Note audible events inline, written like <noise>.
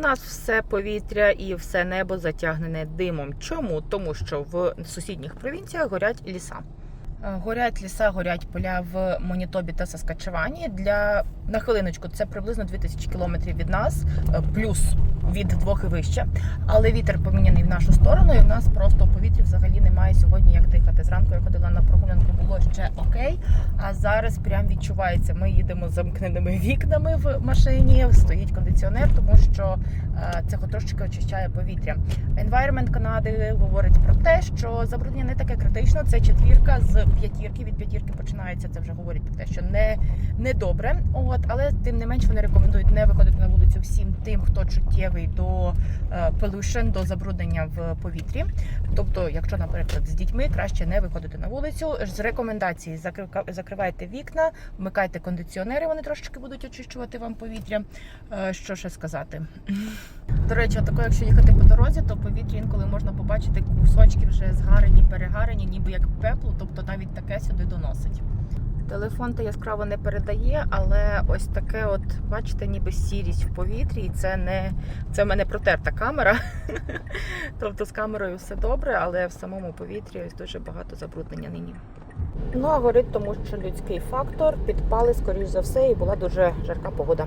нас все повітря і все небо затягнене димом. Чому? Тому що в сусідніх провінціях горять ліса. Е, Горять ліса, горять поля в Монітобі та Саскачевані. Для на хвилиночку це приблизно 2000 кілометрів від нас, е, плюс від двох і вище. Але вітер поміняний в нашу сторону, і в нас просто в повітрі взагалі немає сьогодні як дихати. Зранку я ходила на прогулянку, ще окей. А зараз прям відчувається. Ми їдемо з замкненими вікнами в машині. Стоїть кондиціонер, тому що е, це трошечки очищає повітря. Environment Канади говорить про те, що забруднення не таке критично. Це четвірка з п'ятірки. Від п'ятірки починається. Це вже говорить про те, що не, не добре. От, але тим не менш вони рекомендують не виходити на вулицю всім тим, хто чуттєвий до е, pollution, до забруднення в повітрі. Тобто, якщо, наприклад, з дітьми краще не виходити на вулицю. З рекомендацій закрив- закривайте вікна, вмикайте кондиціонери, вони трошечки будуть очищувати вам повітря. Е, Що ще сказати? <laughs> До речі, тако, якщо їхати по дорозі, то повітря інколи можна побачити кусочки вже згарені, перегарені, ніби як пеплу, тобто навіть таке сюди доносить. Телефон то яскраво не передає, але ось таке, от бачите, ніби сірість в повітрі, і це не це в мене протерта камера. <laughs> тобто з камерою все добре, але в самому повітрі ось дуже багато забруднення нині. Ну а горить, тому що людський фактор підпали, скоріш за все, і була дуже жарка погода.